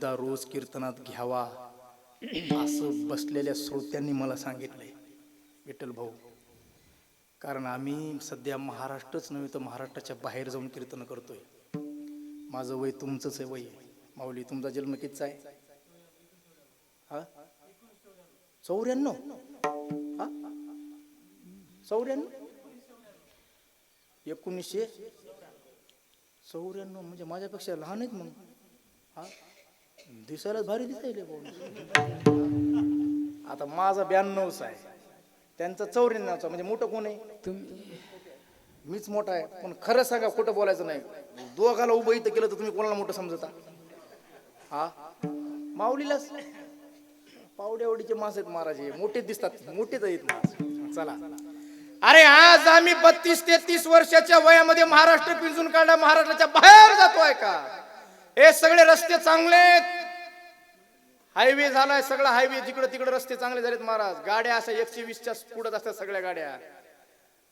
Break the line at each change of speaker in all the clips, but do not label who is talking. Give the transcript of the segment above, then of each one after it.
मुद्दा रोज कीर्तनात घ्यावा असं बसलेल्या श्रोत्यांनी मला सांगितलंय. विठ्ठल भाऊ कारण आम्ही सध्या महाराष्ट्रच नव्हे तर महाराष्ट्राच्या बाहेर जाऊन कीर्तन करतोय. माझं वय तुमचंच आहे वय. माऊली तुमचा जन्म कितीचा आहे? हा? चौऱ्याण्णव? हा? चौऱ्याण्णव? एकोणीसशे चौऱ्याण्णव म्हणजे माझ्यापेक्षा लहान आहेत मग हा? दिसायला भारी दिसायले आता माझा ब्याण्णवचा आहे. त्यांचा चौऱ्याण्णवचा म्हणजे मोठं कोण आहे?
तुम्ही
मीच मोठा आहे पण खरं सांगा खोटं बोलायचं नाही. दोघाला उभं इथं केलं तर तुम्ही कोणाला मोठं समजता? हा? माऊलीलाच. पावड्यावडीचे मास आहेत महाराज. मोठे दिसतात. मोठेच आहेत मास चला. अरे आज आम्ही बत्तीस तेहतीस वर्षाच्या वयामध्ये महाराष्ट्र पिंजून काढला. महाराष्ट्राच्या बाहेर जातोय का? हे सगळे रस्ते चांगले आहेत. हायवे झालाय सगळा हायवे जिकडे तिकडे रस्ते चांगले झालेत महाराज. गाड्या अशा एकशे वीसच्या पुढत असतात सगळ्या गाड्या.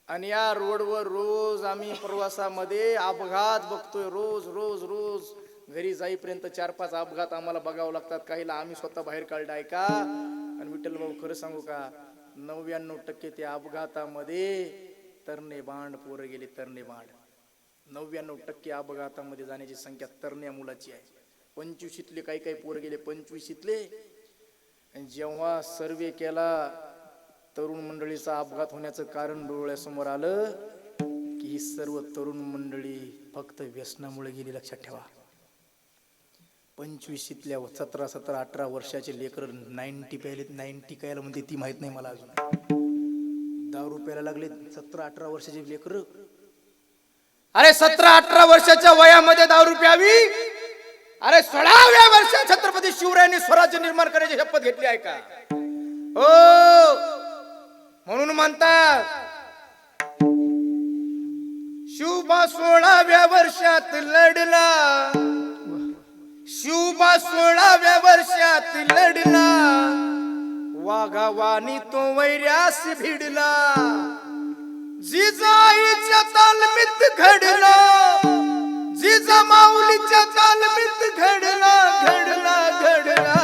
आणि या रोडवर रोज आम्ही प्रवासामध्ये अपघात बघतोय रोज रोज रोज. घरी जाईपर्यंत चार पाच अपघात आम्हाला बघावं लागतात. काहीला आम्ही स्वतः बाहेर काढलं आहे का? आणि विठ्ठल भाऊ खरं सांगू का? नव्याण्णव टक्के त्या अपघातामध्ये तरणे बांड पोरं गेले तरणे बांड. नव्याण्णव टक्के अपघातामध्ये जाण्याची संख्या तरण्या मुलाची आहे. पंचवीशीतले काही काही पोर गेले पंचवीशीतले. आणि जेव्हा सर्वे केला तरुण मंडळीचा अपघात होण्याचं कारण डोळ्यासमोर आलं की ही सर्व तरुण मंडळी फक्त व्यसनामुळे गेली लक्षात ठेवा. पंचवीशीतल्या सतरा सतरा अठरा वर्षाचे लेकर नाईन्टी प्यायले नाईन्टी कायला म्हणते ती माहीत नाही मला अजून. दारू प्यायला लागले सतरा अठरा वर्षाचे लेकर. अरे सतरा अठरा वर्षाच्या वयामध्ये दारू प्यावी? अरे सोळाव्या वर्षा छत्रपती शिवरायांनी स्वराज्य निर्माण करण्याची शपथ घेतली आहे का हो. म्हणून म्हणतात शिवबा सोळाव्या वर्षात लढला. शिवबा सोळाव्या वर्षात लढला. वाघावानी तो वैर्यास भिडला. जिजाईच्या तालमीत घडला. किस्सा माऊलीच्या तालमीत घडला घडला घडला.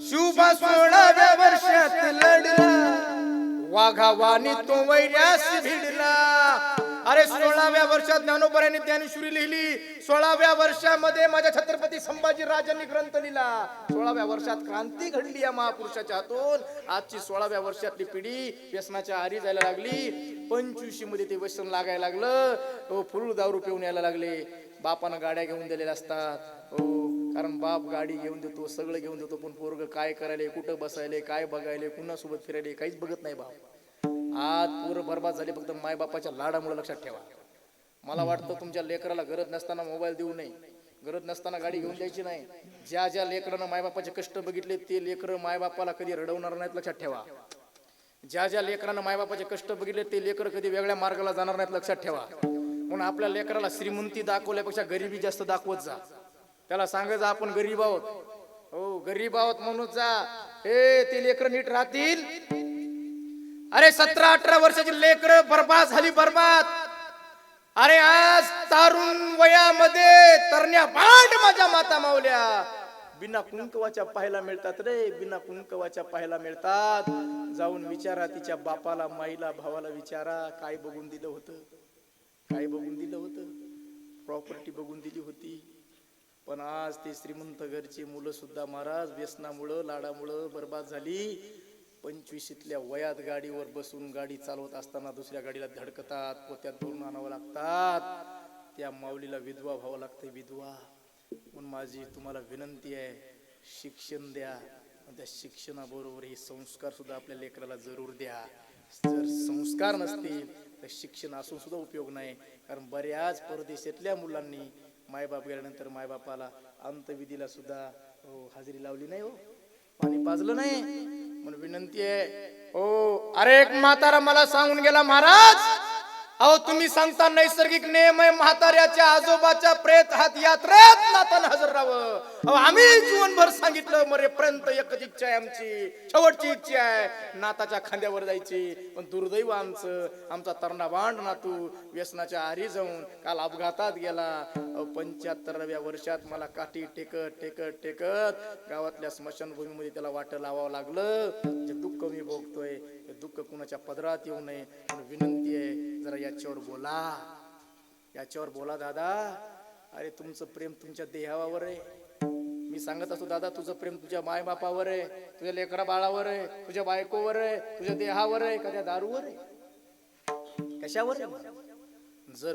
शुभा सोळाव्या वर्षात लढला. वाघावानी तो वैर्यास भिडला. अरे सोळाव्या वर्षात ज्ञानोबऱ्यांनी ज्ञानेश्वरी लिहिली. सोळाव्या वर्षामध्ये माझ्या छत्रपती संभाजी राजांनी ग्रंथ लिहिला. सोळाव्या वर्षात क्रांती घडली या महापुरुषाच्या हातून. आजची सोळाव्या वर्षातली पिढी व्यसनाच्या आरी जायला लागली. पंचवीशी मध्ये ते व्यसन लागायला लागलं. हो फुल दारू पिऊन यायला लागले. बापानं गाड्या घेऊन दिलेल्या असतात. हो कारण बाप गाडी घेऊन देतो सगळं घेऊन देतो पण पोरग काय करायले कुठं बसायले काय बघायले कुणासोबत फिरायले काहीच बघत नाही बाप. आज पूर बरबाद झाले फक्त मायबापाच्या लाडामुळे लक्षात ठेवा. मला वाटतं तुमच्या लेकराला गरज नसताना मोबाईल देऊ नये. गरज नसताना गाडी घेऊन द्यायची नाही. ज्या ज्या लेकरांना मायबापाचे कष्ट बघितले ते लेकर मायबापाला कधी रडवणार नाहीत लक्षात ठेवा. ज्या ज्या लेकरांना मायबापाचे कष्ट बघितले ते लेकर कधी वेगळ्या मार्गाला जाणार नाहीत लक्षात ठेवा. म्हणून आपल्या लेकराला श्रीमंती दाखवल्यापेक्षा गरिबी जास्त दाखवत जा. त्याला सांगायचं आपण गरीब आहोत. हो गरीब आहोत म्हणून जा. हे ते लेकर नीट राहतील. अरे सतरा अठरा वर्षाची लेकर बर्बाद झाली बर्बाद. अरे आज तारुण वयामध्ये तरण्या भांड माझ्या माता मावल्या. बिना कुंकवाच्या पाहायला मिळतात रे बिना कुंकवाच्या पाहायला मिळतात. जाऊन विचारा तिच्या बापाला माईला भावाला विचारा काय बघून दिलं होतं? काय बघून दिलं होतं? प्रॉपर्टी बघून दिली होती. पण आज ते श्रीमंत घरची मुलं सुद्धा महाराज व्यसनामुळं लाडामुळं बर्बाद झाली. पंचवीशीतल्या वयात गाडीवर बसून गाडी चालवत असताना दुसऱ्या गाडीला धडकतात पोत्यात भरून आणावं लागतात. त्या माऊलीला विधवा व्हावं लागते विधवा. म्हणून माझी तुम्हाला विनंती आहे शिक्षण द्या. आणि त्या शिक्षणाबरोबर हे संस्कार सुद्धा आपल्या लेकराला जरूर द्या. जर संस्कार नसतील तर शिक्षण असून सुद्धा उपयोग नाही. कारण बऱ्याच परदेशातल्या मुलांनी मायबाप गेल्यानंतर मायबापाला अंतविधीला सुद्धा हो, हजेरी लावली नाही हो. पाणी पाजलं नाही. म्हणून विनंती आहे. हो अरे एक म्हातारा मला सांगून गेला महाराज. अहो तुम्ही सांगता नैसर्गिक नियम आहे म्हाताऱ्याच्या आजोबाच्या प्रेत हात यात्रेत नातान हजर राहावं. अहो, आम्ही जीवनभर सांगितलं मरेपर्यंत एकच इच्छा आहे आमची. शेवटची इच्छा आहे नाताच्या खांद्यावर जायची. पण दुर्दैव आमचं आमचा तरणा नातू व्यसनाच्या आरी जाऊन काल अपघातात गेला. पंच्याहत्तराव्या वर्षात मला काठी टेकत टेकत टेकत गावातल्या स्मशानभूमीमध्ये त्याला वाट लावावं लागलं. जे दुःख मी भोगतोय हे दुःख कुणाच्या पदरात येऊ नये म्हणून विनंती आहे जरा याच्यावर बोला. याच्यावर बोला दादा. अरे तुमचं प्रेम तुमच्या देहावर आहे. मी सांगत असतो दादा तुझं प्रेम तुझ्या माय बापावर आहे तुझ्या लेकरा बाळावर आहे तुझ्या बायकोवर आहे तुझ्या देहावर आहे का त्या दारूवर आहे? कशावर जर